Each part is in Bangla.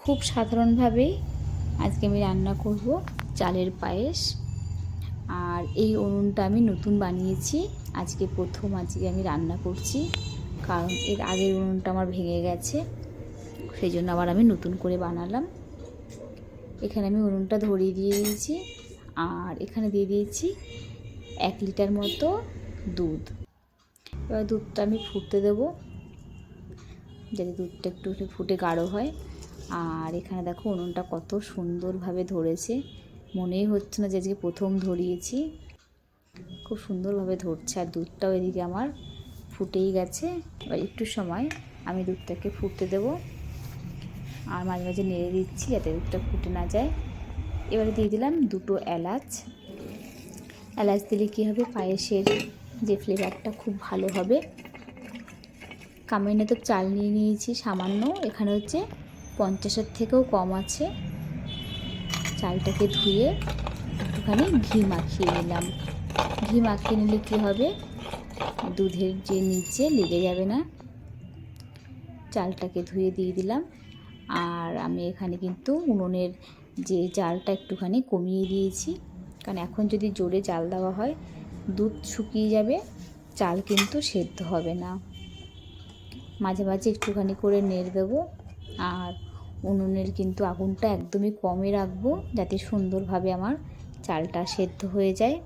খুব সাধারণভাবেই আজকে আমি রান্না করব চালের পায়েস। আর এই উনুনটা আমি নতুন বানিয়েছি। আজকে প্রথম আজকে আমি রান্না করছি, কারণ এর আগের উনুনটা আমার ভেঙে গেছে, সেই জন্য আবার আমি নতুন করে বানালাম। এখানে আমি উনুনটা ধরিয়ে দিয়ে দিয়েছি, আর এখানে দিয়ে দিয়েছি এক লিটার মতো দুধ। এবার দুধটা আমি ফুটতে দেবো, যাতে দুধটা একটু একটু ফুটে গাঢ় হয়। আর এখানে দেখো উনুনটা কত সুন্দরভাবে ধরেছে। মনেই হচ্ছে না যে আজকে প্রথম ধরিয়েছি। খুব সুন্দরভাবে ধরছে আর দুধটাও এদিকে আমার ফুটেই গেছে। এবার একটু সময়, আমি দুধটাকে ফুটতে দেবো। আর মাঝে মাঝে নেড়ে দিচ্ছি যাতে দুধটা ফুটে না যায়। এবারে দিয়ে দিলাম দুটো এলাচ। এলাচ দিলে কী হবে? পায়েসের যে ফ্লেভারটা খুব ভালো হবে। কামিনে তো চাল নিয়ে নিয়েছি সামান্য। এখানে হচ্ছে পঞ্চাশের থেকেও কম আছে। চালটাকে ধুয়ে একটুখানি ঘি মাখিয়ে নিলাম। ঘি মাখিয়ে নিলে কী হবে? দুধের যে নিচে লেগে যাবে না, চালটাকে ধুয়ে দিয়ে দিলাম। আর আমি এখানে কিন্তু উনুনের যে জালটা একটুখানি কমিয়ে দিয়েছি। কারণ এখন যদি জোরে জাল দেওয়া হয়, দুধ শুকিয়ে যাবে, চাল কিন্তু সেদ্ধ হবে না। মাঝে মাঝে একটুখানি করে নেড়ে দেবো। আর উনুনের কিন্তু আগুনটা একদমই কমে রাখব যাতে সুন্দরভাবে আমার চালটা সেদ্ধ হয়ে যায়।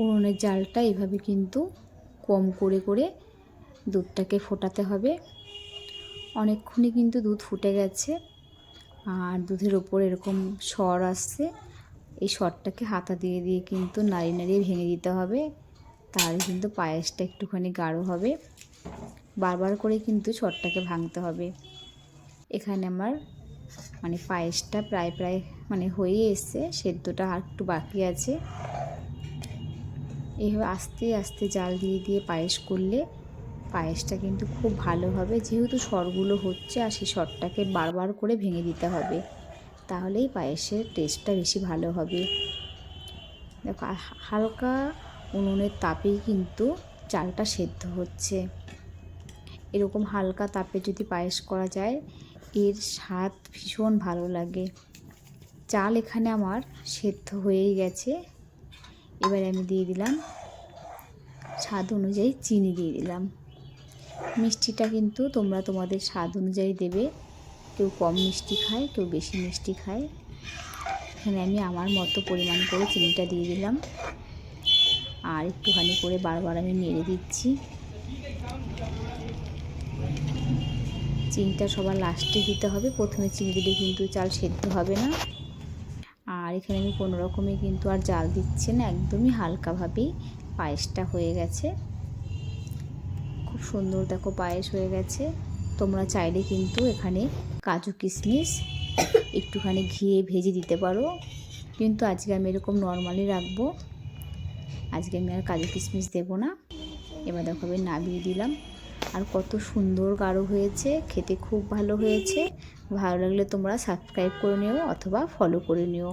উনুনের জালটা এভাবে কিন্তু কম করে করে দুধটাকে ফোটাতে হবে। অনেকক্ষণই কিন্তু দুধ ফুটে গেছে আর দুধের ওপর এরকম সর আসছে। এই সরটাকে হাতা দিয়ে দিয়ে কিন্তু নাড়িয়ে নাড়িয়ে ভেঙে দিতে হবে। তাহলে কিন্তু পায়েসটা একটুখানি গাঢ় হবে। বারবার করে কিন্তু সরটাকে ভাঙতে হবে। এখানে আমার মানে পায়েসটা প্রায় প্রায় মানে হয়ে এসছে। সেদ্ধটা আর একটু বাকি আছে। এইভাবে আস্তে আস্তে জাল দিয়ে দিয়ে পায়েস করলে পায়েসটা কিন্তু খুব ভালো হবে। যেহেতু সরগুলো হচ্ছে আর সেই সরটাকে বারবার করে ভেঙে দিতে হবে, তাহলেই পায়েসের টেস্টটা বেশি ভালো হবে। দেখো হালকা উনুনের তাপেই কিন্তু চালটা সেদ্ধ হচ্ছে। এরকম হালকা তাপে যদি পায়েস করা যায়, এর স্বাদ ভীষণ ভালো লাগে। চাল এখানে আমার সেদ্ধ হয়েই গেছে। এবারে আমি দিয়ে দিলাম স্বাদ অনুযায়ী চিনি দিয়ে দিলাম। মিষ্টিটা কিন্তু তোমরা তোমাদের স্বাদ অনুযায়ী দেবে। কেউ কম মিষ্টি খায়, কেউ বেশি মিষ্টি খায়। এখানে আমি আমার মতো পরিমাণ করে চিনিটা দিয়ে দিলাম। আর একটুখানি করে বারবার আমি নেড়ে দিচ্ছি। চিনিটা সবার লাস্টে দিতে হবে। প্রথমে চিনি দিলে কিন্তু চাল সেদ্ধ হবে না। এখানে আমি কোনো রকমে কিন্তু আর জাল দিচ্ছি না, একদমই হালকাভাবেই পায়েসটা হয়ে গেছে। খুব সুন্দর দেখো পায়েস হয়ে গেছে। তোমরা চাইলে কিন্তু এখানে কাজু কিশমিশ একটুখানি ঘিয়ে ভেজে দিতে পারো। কিন্তু আজকে আমি এরকম নর্মালি রাখব। আজকে আমি আর কাজু কিশমিশ দেবো না। এবার দেখো আমি নামিয়ে দিলাম। আর কত সুন্দর গাঢ় হয়েছে, খেতে খুব ভালো হয়েছে। ভালো লাগলে তোমরা সাবস্ক্রাইব করে নিও অথবা ফলো করে নিও।